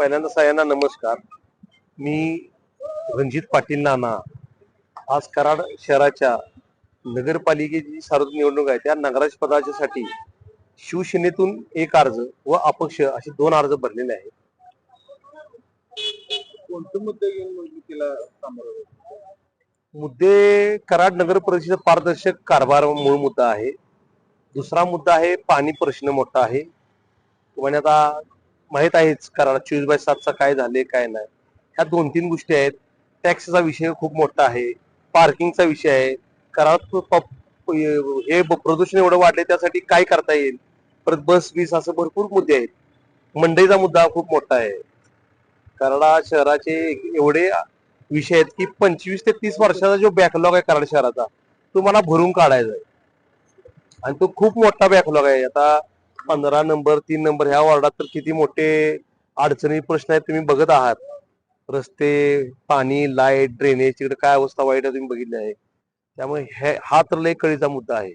पहिल्यांदा सगळ्यांना नमस्कार. मी रणजित पाटील नाना. आज कराड शहराच्या नगरपालिकेची जी सार्वत्रिक निवडणूक आहे. त्या नगराध्यक्ष पदाच्यासाठी शिवसेनेतून एक अर्ज व अपक्ष असे दोन अर्ज भरलेले आहेत. कोणते मुद्दे घेऊन? मुद्दे कराड नगर परिषद पारदर्शक कारभार मूळ मुद्दा आहे. दुसरा मुद्दा आहे पाणी प्रश्न मोठा आहे. म्हणजे आता माहीत आहेच कारण चोवीस बाय सातचा काय झाले काय नाही. ह्या दोन तीन गोष्टी आहेत. टॅक्सचा विषय खूप मोठा आहे. पार्किंगचा विषय आहे. कारण हे प्रदूषण एवढं वाढले त्यासाठी काय करता येईल? परत बस बीस असं भरपूर मुद्दे आहेत. मंडईचा मुद्दा खूप मोठा आहे. कराडा शहराचे एवढे विषय आहेत की पंचवीस ते तीस वर्षाचा जो बॅकलॉग आहे कराड शहराचा तो मला भरून काढायचा आहे. आणि तो खूप मोठा बॅकलॉग आहे. आता पंधरा नंबर तीन नंबर ह्या वॉर्डात तर किती मोठे अडचणी प्रश्न आहेत तुम्ही बघत आहात. रस्ते पाणी लाइट ड्रेनेज तिकडे काय अवस्था वाईट आहे तुम्ही बघितली आहे. त्यामुळे हे हा तर लय कळीचा मुद्दा आहे.